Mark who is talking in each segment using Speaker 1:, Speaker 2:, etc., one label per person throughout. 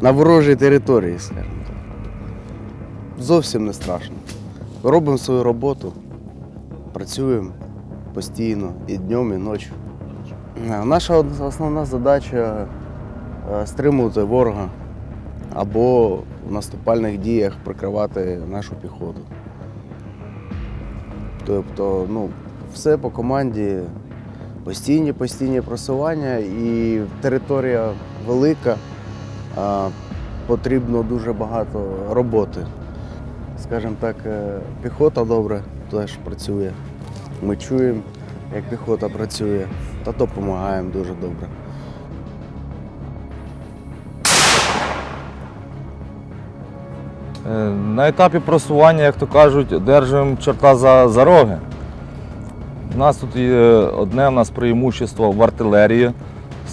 Speaker 1: на ворожій території, скажімо так. Зовсім не страшно. Робимо свою роботу, працюємо постійно і днем, і ночі. Е, Наша основна задача е, стримувати ворога або в наступальних діях прикривати нашу піхоту. Тобто, ну, все по команді, постійні, постійні просування і територія велика, потрібно дуже багато роботи. Скажімо так, е, піхота добре теж працює. Ми чуємо, як піхота працює, та допомагаємо дуже добре.
Speaker 2: Е, На етапі просування, як то кажуть, держимо чорта за, за роги. У нас тут є одне у нас преимущество в артилерії.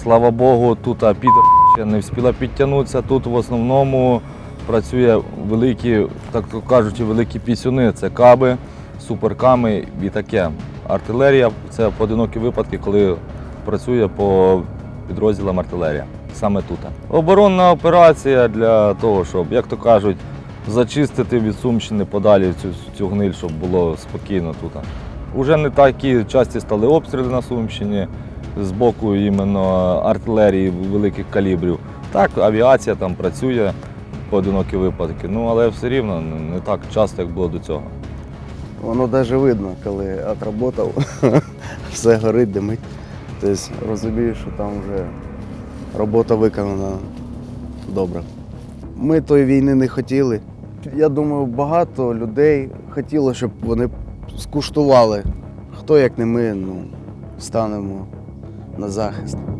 Speaker 2: Слава Богу, тут підер не встигла підтягнутися. Тут в основному працює великі, так то кажуть, великі пісюни. Це каби, суперками і таке. Артилерія це поодинокі випадки, коли працює по підрозділам артилерія. Саме тут. Оборонна операція для того, щоб, як то кажуть, зачистити від Сумщини подалі цю, цю гниль, щоб було спокійно тут. Уже не такі часті стали обстріли на Сумщині з боку іменно артилерії великих калібрів. Так, авіація там працює, поодинокі випадки, ну але все рівно не- так часто, як було до цього.
Speaker 1: Воно навіть видно, коли отработав, все горить, димить. Тобто розумієш, що там вже робота виконана добре. Ми тої війни не хотіли. Я думаю, багато людей хотіло, щоб вони скуштували. Хто, як не ми, ну, станемо на захист.